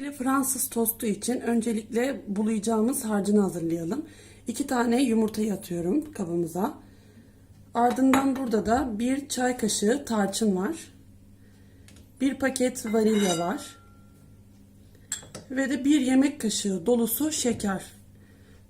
Fransız tostu için öncelikle bulayacağımız harcını hazırlayalım. 2 tane yumurtayı atıyorum kabımıza. Ardından burada da bir çay kaşığı tarçın var. Bir paket vanilya var. Ve de bir yemek kaşığı dolusu şeker.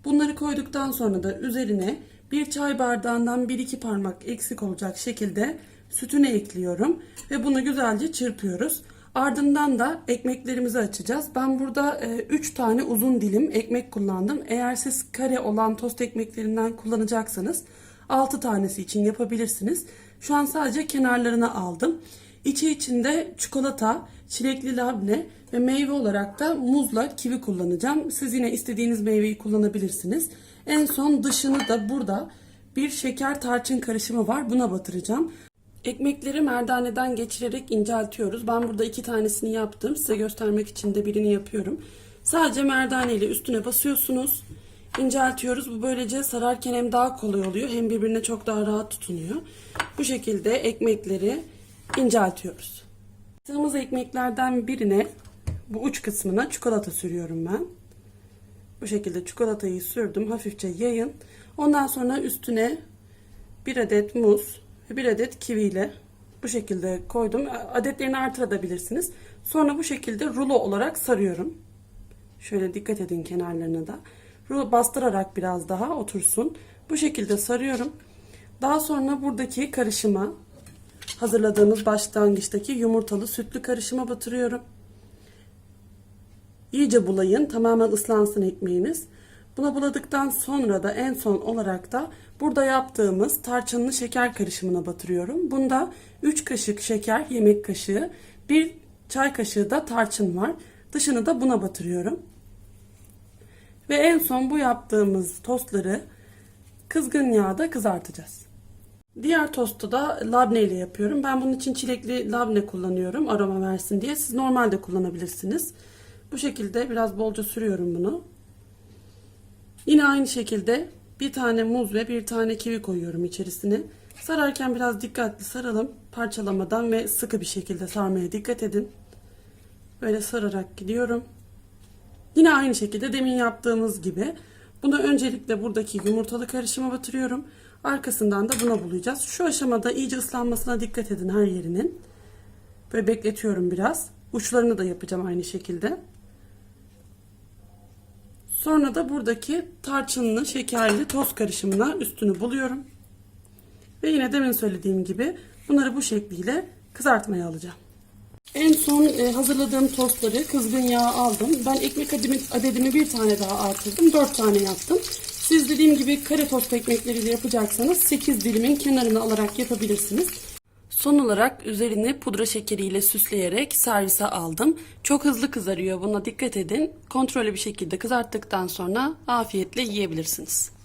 Bunları koyduktan sonra da üzerine bir çay bardağından 1-2 parmak eksik olacak şekilde sütünü ekliyorum. Ve bunu güzelce çırpıyoruz. Ardından da ekmeklerimizi açacağız. Ben burada 3 tane uzun dilim ekmek kullandım. Eğer siz kare olan tost ekmeklerinden kullanacaksanız 6 tanesi için yapabilirsiniz. Şu an sadece kenarlarını aldım. İçi içinde çikolata, çilekli labne ve meyve olarak da muzla kivi kullanacağım. Siz yine istediğiniz meyveyi kullanabilirsiniz. En son dışını da burada bir şeker tarçın karışımı var. Buna batıracağım. Ekmekleri merdaneden geçirerek inceltiyoruz. Ben burada iki tanesini yaptım. Size göstermek için de birini yapıyorum. Sadece merdane ile üstüne basıyorsunuz. İnceltiyoruz. Bu böylece sararken hem daha kolay oluyor hem birbirine çok daha rahat tutunuyor. Bu şekilde ekmekleri inceltiyoruz. Yaptığımız ekmeklerden birine bu uç kısmına çikolata sürüyorum ben. Bu şekilde çikolatayı sürdüm. Hafifçe yayın. Ondan sonra üstüne bir adet muz bir adet kivi ile bu şekilde koydum. Adetlerini artırabilirsiniz. Sonra bu şekilde rulo olarak sarıyorum. Şöyle dikkat edin kenarlarına da. Rulo bastırarak biraz daha otursun. Bu şekilde sarıyorum. Daha sonra buradaki karışıma hazırladığımız başlangıçtaki yumurtalı sütlü karışıma batırıyorum. İyice bulayın. Tamamen ıslansın ekmeğiniz. Buna buladıktan sonra da en son olarak da burada yaptığımız tarçınlı şeker karışımına batırıyorum. Bunda 3 kaşık şeker, yemek kaşığı, 1 çay kaşığı da tarçın var. Dışını da buna batırıyorum. Ve en son bu yaptığımız tostları kızgın yağda kızartacağız. Diğer tostu da labne ile yapıyorum. Ben bunun için çilekli labne kullanıyorum aroma versin diye. Siz normalde kullanabilirsiniz. Bu şekilde biraz bolca sürüyorum bunu. Yine aynı şekilde bir tane muz ve bir tane kivi koyuyorum içerisine. Sararken biraz dikkatli saralım. Parçalamadan ve sıkı bir şekilde sarmaya dikkat edin. Böyle sararak gidiyorum. Yine aynı şekilde demin yaptığımız gibi bunu öncelikle buradaki yumurtalı karışıma batırıyorum. Arkasından da buna bulayacağız. Şu aşamada iyice ıslanmasına dikkat edin her yerinin. Böyle bekletiyorum biraz. Uçlarını da yapacağım aynı şekilde. Sonra da buradaki tarçınlı, şekerli toz karışımına üstünü buluyorum. Ve yine demin söylediğim gibi bunları bu şekliyle kızartmaya alacağım. En son e, hazırladığım tostları kızgın yağa aldım. Ben ekmek adedimi, bir tane daha artırdım. 4 tane yaptım. Siz dediğim gibi kare tost ekmekleriyle yapacaksanız 8 dilimin kenarını alarak yapabilirsiniz. Son olarak üzerini pudra şekeriyle süsleyerek servise aldım. Çok hızlı kızarıyor buna dikkat edin. Kontrollü bir şekilde kızarttıktan sonra afiyetle yiyebilirsiniz.